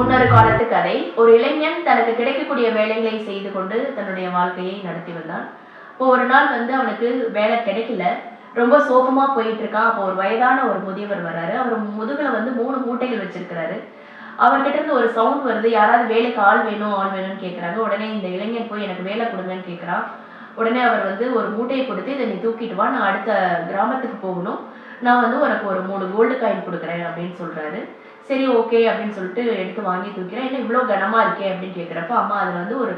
முன்னொரு காலத்து கதை. ஒரு இளைஞன் தனக்கு கிடைக்கக்கூடிய வேலைகளை செய்து கொண்டு தன்னுடைய வாழ்க்கையை நடத்தி வந்தான். இப்போ ஒரு நாள் வந்து அவனுக்கு வேலை கிடைக்கல. ரொம்ப சோகமா போயிட்டு இருக்கான். அப்போ ஒரு வயதான ஒரு முதியவர் வர்றாரு. அவர் முதுகுல வந்து மூணு மூட்டைகள் வச்சிருக்கிறாரு. அவர்கிட்ட இருந்து ஒரு சவுண்ட் வருது. யாராவது வேலைக்கு ஆள் வேணும் ஆள் வேணும்னு கேட்குறாங்க உடனே இந்த இளைஞன் போய் எனக்கு வேலை கொடுங்கன்னு கேட்குறான் உடனே அவர் வந்து ஒரு மூட்டையை கொடுத்து இதை நீ தூக்கிட்டு வா. நான் அடுத்த கிராமத்துக்கு போகணும். நான் வந்து உனக்கு ஒரு மூணு கோல்டு காயின் கொடுக்குறேன் அப்படின்னு சொல்றாரு. சரி ஓகே அப்படின்னு சொல்லிட்டு எடுத்து வாங்கி தூக்கிறேன் என்ன இவ்வளோ கனமா இருக்கே அப்படின்னு கேட்குறப்ப அம்மா அதில் வந்து ஒரு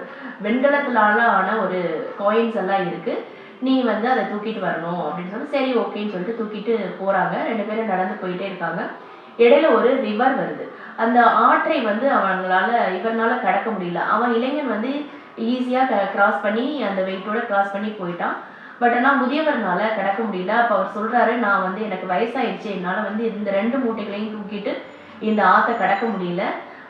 வெண்கலத்தினால ஆன ஒரு காயின்ஸ் எல்லாம் இருக்குது நீ வந்து அதை தூக்கிட்டு வரணும் அப்படின்னு சொல்லி சரி ஓகேன்னு சொல்லிட்டு தூக்கிட்டு போகிறாங்க ரெண்டு பேரும் நடந்து போயிட்டே இருக்காங்க. இடையில ஒரு ரிவர் வருது. அந்த ஆற்றை வந்து அவங்களால இவனால கடக்க முடியல. அவன் இளைஞன் வந்து ஈஸியாக கிராஸ் பண்ணி அந்த வெயிட்டோட கிராஸ் பண்ணி போயிட்டான். பட் ஆனால் முதியவர்னால கிடக்க முடியல. அப்போ அவர் சொல்கிறாரு நான் வந்து எனக்கு வயசாயிடுச்சு. என்னால் வந்து இந்த ரெண்டு மூட்டைகளையும் தூக்கிட்டு இந்த ஆற்றை கடக்க முடியல.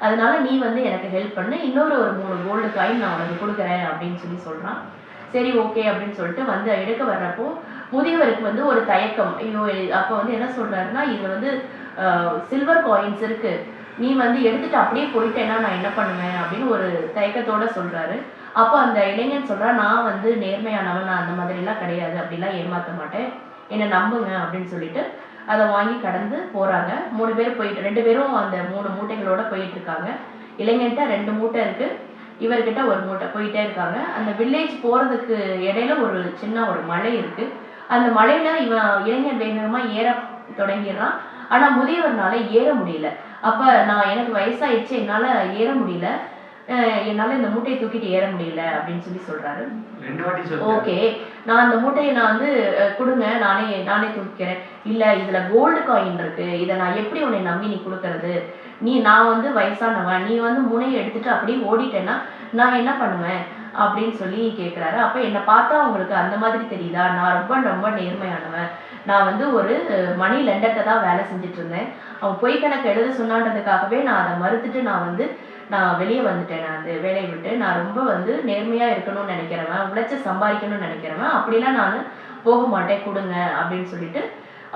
அதனால நீ வந்து எனக்கு ஹெல்ப் பண்ணு. இன்னொரு ஒரு மூணு கோல்டு காயின் நான் உனக்கு கொடுக்குறேன் அப்படின்னு சொல்லி சொல்கிறான் சரி ஓகே அப்படின்னு சொல்லிட்டு வந்து எடுக்க வர்றப்போ முதியவருக்கு வந்து ஒரு தயக்கம். ஐயோ அப்போ வந்து என்ன சொல்கிறாருன்னா இது வந்து சில்வர் காயின்ஸ் இருக்குது நீ வந்து எடுத்துட்டு அப்படியே போயிட்டேன்னா நான் என்ன பண்ணுவேன் அப்படின்னு ஒரு தயக்கத்தோட சொல்றாரு. அப்போ அந்த இளைஞன் சொல்றா நான் வந்து நேர்மையானவன் நான் அந்த மாதிரிலாம் கிடையாது. அப்படிலாம் ஏமாற்ற மாட்டேன். என்னை நம்புங்க அப்படின்னு சொல்லிட்டு அதை வாங்கி கடந்து போறாங்க. மூணு பேர் போயிட்டு ரெண்டு பேரும் அந்த மூணு மூட்டைகளோட போயிட்டு இருக்காங்க இளைஞன்ட்ட ரெண்டு மூட்டை இருக்கு. இவர்கிட்ட ஒரு மூட்டை போயிட்டே இருக்காங்க. அந்த வில்லேஜ் போறதுக்கு இடையில ஒரு சின்ன ஒரு மலை இருக்கு. அந்த மலையில இவன் இளைஞன் வேகமா ஏற தொடங்கிடுறான். ஆனா முதியவர்னால ஏற முடியல. அப்ப நான் எனக்கு வயசாயிடுச்சு என்னால ஏற முடியல. என்னால இந்த மூட்டையை தூக்கிட்டு ஏற முடியல அப்படின்னு சொல்லி சொல்றாரு. ஓகே. நான் அந்த மூட்டையை நான் வந்து கொடுங்க. நானே நானே தூக்கிக்கிறேன் இல்ல இதுல கோல்டு காயின் இருக்கு. இதை நான் எப்படி உன்னை நம்பி நீ கொடுக்கறது? நீ நான் வந்து வயசானவன். நீ வந்து முனையை எடுத்துட்டு அப்படியே ஓடிட்டேன்னா நான் என்ன பண்ணுவேன்? அப்படின்னு சொல்லி கேக்குறாரு. அப்ப என்னை பார்த்தா உங்களுக்கு அந்த மாதிரி தெரியுதா? நான் ரொம்ப ரொம்ப நேர்மையானவன். நான் வந்து ஒரு மணி லெண்டர்ட்ட தான் வேலை செஞ்சுட்டு இருந்தேன். அவன் பொய் கணக்கு எழுத சொன்னான்றதுக்காகவே நான் அதை மறுத்துட்டு நான் வந்து நான் வெளியே வந்துட்டேன் நான் அந்த வேலையை விட்டு. நான் ரொம்ப வந்து நேர்மையாக இருக்கணும்னு நினைக்கிறவன் உழைச்சி சம்பாதிக்கணும்னு நினைக்கிறவன் அப்படிலாம் நான் போக மாட்டேன் கொடுங்க அப்படின்னு சொல்லிட்டு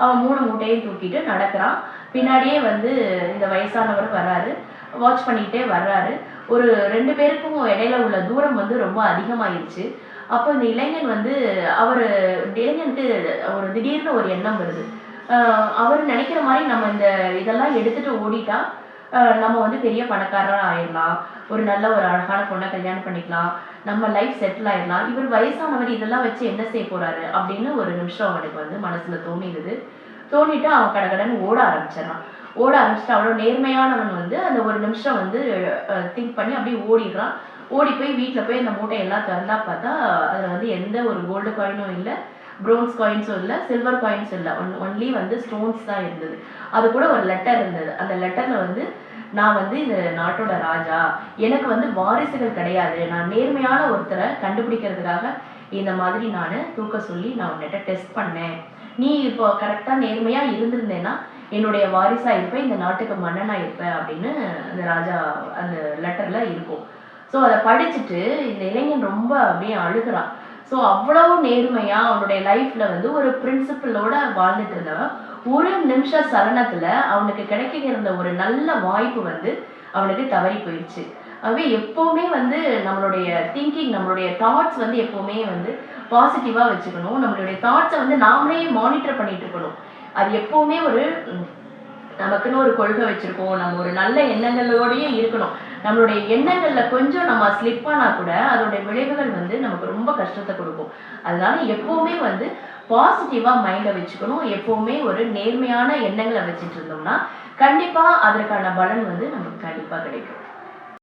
அவன் மூணு மூட்டையும் தூக்கிட்டு நடக்கிறான். பின்னாடியே வந்து இந்த வயசானவர் வர்றாரு. வாட்ச் பண்ணிக்கிட்டே வர்றாரு. ஒரு ரெண்டு பேருக்கும் இடையில உள்ள தூரம் வந்து ரொம்ப அதிகமாயிருச்சு. அப்போ இந்த இளைஞன் வந்து அவர் இளைஞனுக்கு ஒரு திடீர்னு ஒரு எண்ணம் வருது. அவர் நினைக்கிற மாதிரி நம்ம இந்த இதெல்லாம் எடுத்துட்டு ஓடிட்டா நம்ம வந்து பெரிய பணக்காரராக ஆயிடலாம். ஒரு நல்ல ஒரு அழகான பொண்ணை கல்யாணம் பண்ணிக்கலாம். நம்ம லைஃப் செட்டில் ஆயிடலாம். இவர் வயசானவர் இதெல்லாம் வச்சு என்ன செய்ய போறாரு அப்படின்னு ஒரு நிமிஷம் அவனுக்கு வந்து மனசுல தோணிடுது. தோணிட்டு அவன் கடகடன்னு ஓட ஆரம்பிச்சிடறான். ஓட ஆரம்பிச்சுட்டு அவ்வளோ நேர்மையானவன் வந்து அந்த ஒரு நிமிஷம் வந்து திங்க் பண்ணி அப்படியே ஓடிடுறான். ஓடி போய் வீட்டில் போய் அந்த மூட்டை எல்லாம் திறந்தா பார்த்தா அதில் வந்து எந்த ஒரு கோல்டு காயினும் இல்லை. ப்ரோன்ஸ் காயின்ஸும் இல்லை சில்வர் காயின்ஸும் இல்லை. ஒன் ஒன்லி வந்து ஸ்டோன்ஸ் தான் இருந்தது. அது கூட ஒரு லெட்டர் இருந்தது. அந்த லெட்டரில் வந்து நான் வந்து இந்த நாட்டோட ராஜா. எனக்கு வந்து வாரிசுகள் கிடையாது. நான் நேர்மையான ஒருத்தரை கண்டுபிடிக்கிறதுக்காக இந்த மாதிரி நான் தூக்க சொல்லி நான் உன்னிட்ட டெஸ்ட் பண்ணேன். நீ இப்போ கரெக்டாக நேர்மையாக இருந்திருந்தேன்னா என்னுடைய வாரிசாக இருப்பேன் இந்த நாட்டுக்கு மன்னனாக இருப்பேன் அப்படின்னு அந்த ராஜா அந்த லெட்டரில் இருக்கும். ஸோ அதை படிச்சுட்டு இந்த இளைஞன் ரொம்ப அப்படியே அழுகிறான். ஸோ அவ்வளவு நேர்மையா அவனுடைய லைஃப்ல வந்து ஒரு பிரின்சிபலோட வாழ்ந்துட்டு இருந்தவன். ஒரு நிமிஷ சலனத்துல அவனுக்கு கிடைக்க இருந்த ஒரு நல்ல வாய்ப்பு வந்து அவனுக்கு தவறி போயிடுச்சு ஆகவே எப்போவுமே வந்து நம்மளுடைய திங்கிங் நம்மளுடைய தாட்ஸ் வந்து எப்போவுமே வந்து பாசிட்டிவாக வச்சுக்கணும். நம்மளுடைய தாட்ஸை வந்து நாமளே மானிட்டர் பண்ணிட்டு இருக்கணும். அது எப்போவுமே ஒரு நமக்குன்னு ஒரு கொள்கை வச்சுருக்கோம். நம்ம ஒரு நல்ல எண்ணங்களோடயே இருக்கணும். நம்மளுடைய எண்ணங்களில் கொஞ்சம் நம்ம ஸ்லிப் ஆனால் கூட அதோட விளைவுகள் வந்து நமக்கு ரொம்ப கஷ்டத்தை கொடுக்கும். அதனால எப்பவுமே வந்து பாசிட்டிவாக மைண்டை வச்சுக்கணும். எப்பவுமே ஒரு நேர்மையான எண்ணங்களை வச்சுட்டு இருந்தோம்னா கண்டிப்பாக அதற்கான பலன் வந்து நமக்கு கண்டிப்பாக கிடைக்கும்.